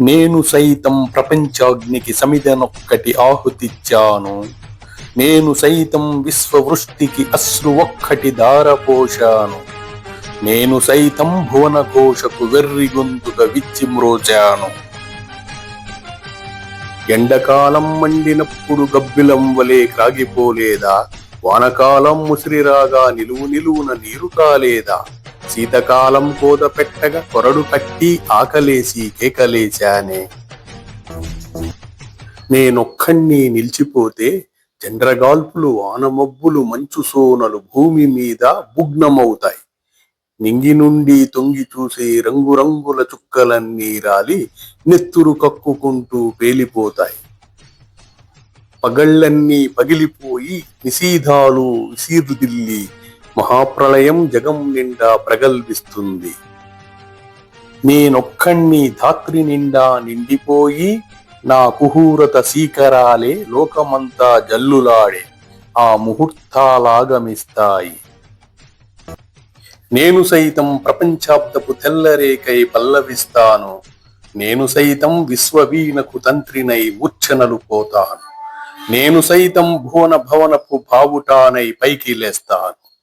నేను సైతం ప్రపంచాగ్నికి సమిదనొక్కటి ఆహుతిచ్చాను. నేను సైతం విశ్వవృష్టికి అశ్రు ఒక్కటి దారపోశాను నేను సైతం భువన ఘోషకు వెర్రి గొంతుక విచ్చిమ్రోచాను. ఎండకాలం మండినప్పుడు గబ్బిలం వలె క్రాగిపోలేదా వానకాలం ముసిరిరాగా నిలువు నిలువున నీరు కాలేదా? శీతకాలం కోద పెట్టగా కొరడు కట్టి ఆకలేసి కేకలేశానే. నేనొక్కణ్ణి నిలిచిపోతే చంద్రగాల్పులు వానమబ్బులు మంచు సోనలు భూమి మీద బుగ్నమవుతాయి నింగి నుండి తొంగి చూసే రంగురంగుల చుక్కలన్నీ రాలి నెత్తురు కక్కుకుంటూ పేలిపోతాయి. పగళ్ళన్నీ పగిలిపోయి నిషీధాలు విసీరుదిల్లి మహాప్రళయం జగం నిండా ప్రగల్భిస్తుంది. నేనొక్కణ్ణి ధాత్రి నిండా నిండిపోయి నా కుహూరత సీకరాలే లోకమంతా జల్లులాడే ఆ ముహూర్తాలాగమిస్తాయి. నేను సైతం ప్రపంచాబ్దపు తెల్లరేకై పల్లవిస్తాను నేను సైతం విశ్వవీణకు తంత్రినై మూర్ఛనలు పోతాను నేను సైతం భువన భవనపు భావుటానై పైకి లేస్తాను.